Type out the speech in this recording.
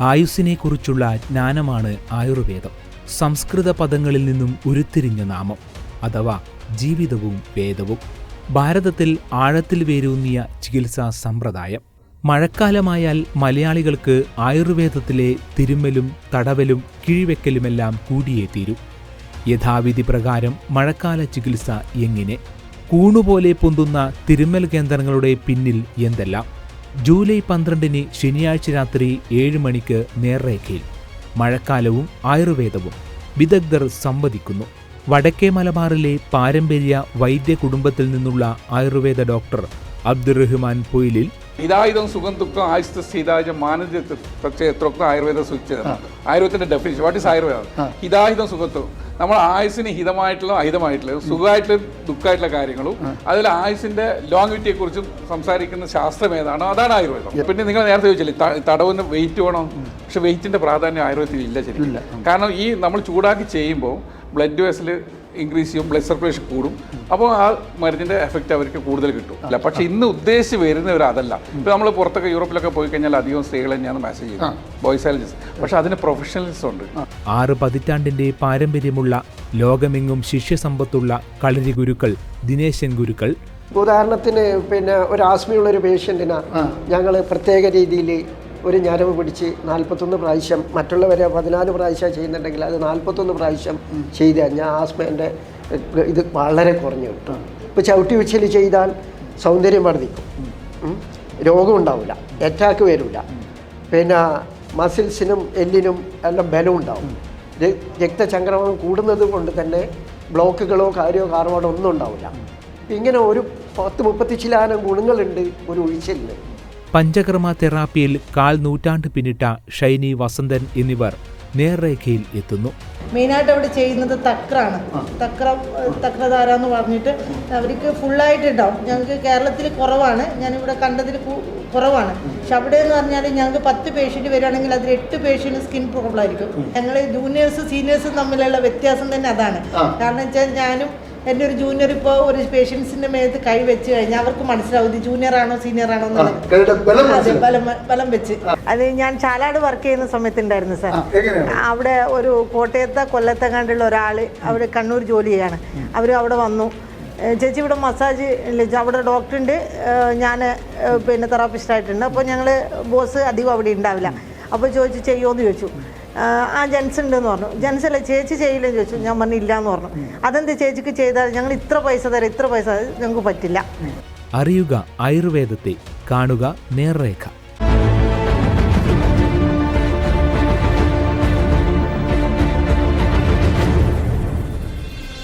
ആയുസ്സിനെക്കുറിച്ചുള്ള ജ്ഞാനമാണ് ആയുർവേദം. സംസ്കൃത പദങ്ങളിൽ നിന്നും ഉരുത്തിരിഞ്ഞ നാമം അഥവാ ജീവിതവും വേദവും. ഭാരതത്തിൽ ആഴത്തിൽ വേരൂന്നിയ ചികിത്സാ സമ്പ്രദായം. മഴക്കാലമായാൽ മലയാളികൾക്ക് ആയുർവേദത്തിലെ തിരുമ്മലും തടവലും കിഴിവെക്കലുമെല്ലാം കൂടിയേ തീരൂ. യഥാവിധി പ്രകാരം മഴക്കാല ചികിത്സ എങ്ങനെ? കൂണുപോലെ പൊന്തുന്ന തിരുമ്മൽ കേന്ദ്രങ്ങളുടെ പിന്നിൽ എന്തെല്ലാം? ജൂലൈ പന്ത്രണ്ടിന് ശനിയാഴ്ച രാത്രി ഏഴ് മണിക്ക് നേർരേഖയിൽ. മഴക്കാലവും ആയുർവേദവും വിദഗ്ധർ സംവദിക്കുന്നു. വടക്കേ മലബാറിലെ പാരമ്പര്യ വൈദ്യ കുടുംബത്തിൽ നിന്നുള്ള ആയുർവേദ ഡോക്ടർ അബ്ദുറഹ്മാൻ പൊയിലിൽ ഇതായുധം സുഖം ദുഃഖം ആയുസ് മാനസിക പ്രത്യയത്രമൊക്കെ ആയുർവേദ സൂചിച്ചതാണ് ആയുർവേദത്തിന്റെ ഡെഫിനിഷൻ വാട്ട് ഇസ് ആയുർവേദം? ഇതായുധം സുഖത്വം നമ്മൾ ആയുസിന് ഹിതമായിട്ടുള്ള അഹിതമായിട്ടുള്ള സുഖമായിട്ടുള്ള ദുഃഖമായിട്ടുള്ള കാര്യങ്ങളും അതിൽ ആയുസിന്റെ ലോങ്വിറ്റിയെ കുറിച്ചും സംസാരിക്കുന്ന ശാസ്ത്രം ഏതാണോ? അതാണ് ആയുർവേദം. പിന്നെ നിങ്ങൾ നേരത്തെ ചോദിച്ചില്ലേ തടവിന് വെയിറ്റ് വേണം? പക്ഷെ വെയിറ്റിന്റെ പ്രാധാന്യം ആയുർവേദത്തിൽ ഇല്ല ശരിക്കും. കാരണം ഈ നമ്മൾ ചൂടാക്കി ചെയ്യുമ്പോൾ ബ്ലഡ് വെസൽ ഇൻക്രീസ് ചെയ്യും ബ്ലഡ് സർക്കുലേഷൻ കൂടും. അപ്പോൾ ആ മരുന്നിന്റെ എഫക്റ്റ് അവർക്ക് കൂടുതൽ കിട്ടും. അല്ല പക്ഷേ ഇന്ന് ഉദ്ദേശിച്ച് വരുന്നവർ അതല്ല. ഇപ്പോൾ നമ്മൾ പുറത്തൊക്കെ യൂറോപ്പിലൊക്കെ പോയി കഴിഞ്ഞാൽ അധികം സ്ത്രീകൾ തന്നെയാണ് മെസ്സേജ് ചെയ്യുന്നത്. ബോയ്സ് ആയാലും പക്ഷേ അതിന് പ്രൊഫഷണൽസ് ഉണ്ട്. ആറ് പതിറ്റാണ്ടിന്റെ പാരമ്പര്യമുള്ള ലോകമെങ്ങും ശിഷ്യസമ്പത്തുള്ള കളരി ഗുരുക്കൾ ദിനേശൻ ഗുരുക്കൾ. ഉദാഹരണത്തിന് പിന്നെ ഒരു ആസ്മിയുള്ള ഒരു പേഷ്യന്റിന് ഞങ്ങൾ പ്രത്യേക രീതിയിൽ ഒരു ഞരവ് പിടിച്ച് നാൽപ്പത്തൊന്ന് പ്രാവശ്യം മറ്റുള്ളവരെ പതിനാല് പ്രാവശ്യം ചെയ്യുന്നുണ്ടെങ്കിൽ അത് നാൽപ്പത്തൊന്ന് പ്രാവശ്യം ചെയ്ത് കഴിഞ്ഞാൽ ആസ്മേന്റെ ഇത് വളരെ കുറഞ്ഞു. കിട്ടും ഇപ്പോൾ ചവിട്ടി വെച്ചിൽ ചെയ്താൽ സൗന്ദര്യം വർദ്ധിക്കും. രോഗം ഉണ്ടാവില്ല. അറ്റാക്ക് വരില്ല. പിന്നെ മസിൽസിനും എല്ലിനും എല്ലാം ബലം ഉണ്ടാവും. രക്തചംക്രമണം കൂടുന്നത് കൊണ്ട് തന്നെ ബ്ലോക്കുകളോ കാര്യമോ കാർവാടോ ഒന്നും ഉണ്ടാവില്ല. ഇങ്ങനെ ഒരു പത്ത് മുപ്പത്തി ശിലാനം ഗുണങ്ങളുണ്ട് ഒരു ഒഴിച്ചിലിന്. പഞ്ചകർമ്മ തെറാപ്പിയിൽ കാൽ നൂറ്റാണ്ട് പിന്നിട്ട ഷൈനി വസന്തൻ എന്നിവർ നേർരേഖയിൽ എത്തുന്നു. മെയിനായിട്ട് അവിടെ ചെയ്യുന്നത് തക്രാണ്. തക്ര തക്രധാര എന്ന് പറഞ്ഞിട്ട് അവർക്ക് ഫുള്ളായിട്ട് ഉണ്ടാവും ഞങ്ങൾക്ക് കേരളത്തിൽ കുറവാണ്. ഞാനിവിടെ കണ്ടതിൽ കുറവാണ്. പക്ഷെ അവിടെ എന്ന് പറഞ്ഞാൽ ഞങ്ങൾക്ക് പത്ത് പേഷ്യന്റ് വരികയാണെങ്കിൽ അതിൽ എട്ട് പേഷ്യന്റ് സ്കിൻ പ്രോബ്ലം ആയിരിക്കും. ഞങ്ങൾ ജൂനിയേഴ്സും സീനിയേഴ്സും തമ്മിലുള്ള വ്യത്യാസം തന്നെ അതാണ്. കാരണം വെച്ചാൽ ഞാനും എന്റെ ഒരു ജൂനിയർ ഇപ്പോൾ ഒരു പേഷ്യൻസിന്റെ മേത്ത് കൈ വെച്ച് കഴിഞ്ഞാൽ അവർക്ക് മനസ്സിലാവും ഇത് ജൂനിയർ ആണോ സീനിയർ ആണോ എന്നുള്ളത്. ബലം വെച്ച്. അത് ഞാൻ ചാലാട് വർക്ക് ചെയ്യുന്ന സമയത്തുണ്ടായിരുന്നു സാർ. അവിടെ ഒരു കോട്ടയത്തെ കൊല്ലത്തെ കണ്ടുള്ള ഒരാൾ അവിടെ കണ്ണൂർ ജോലി ചെയ്യാണ്. അവർ അവിടെ വന്നു. ചേച്ചി ഇവിടെ മസാജ് അവിടെ അവിടെ ഡോക്ടറുണ്ട് ഞാൻ പിന്നെ തെറാപ്പിസ്റ്റ് ആയിട്ടുണ്ട്. അപ്പോൾ ഞങ്ങൾ ബോസ് അധികം അവിടെ ഉണ്ടാവില്ല. അപ്പോൾ ചോദിച്ചു ചെയ്യുമോ എന്ന് ചോദിച്ചു. ആ, ജെൻസ് ഉണ്ടെന്ന് പറഞ്ഞു. ജെൻസ് അല്ല ചേച്ചി ചെയ്യില്ലെന്ന് ചോദിച്ചു. ഞാൻ പറഞ്ഞു ഇല്ല എന്ന് പറഞ്ഞു. അതെന്ത് ചേച്ചിക്ക് ചെയ്താൽ ഞങ്ങൾ ഇത്ര പൈസ തരാം ഇത്ര പൈസ. ഞങ്ങൾക്ക് പറ്റില്ല. അറിയുക ആയുർവേദത്തെ കാണുക നേർരേഖ.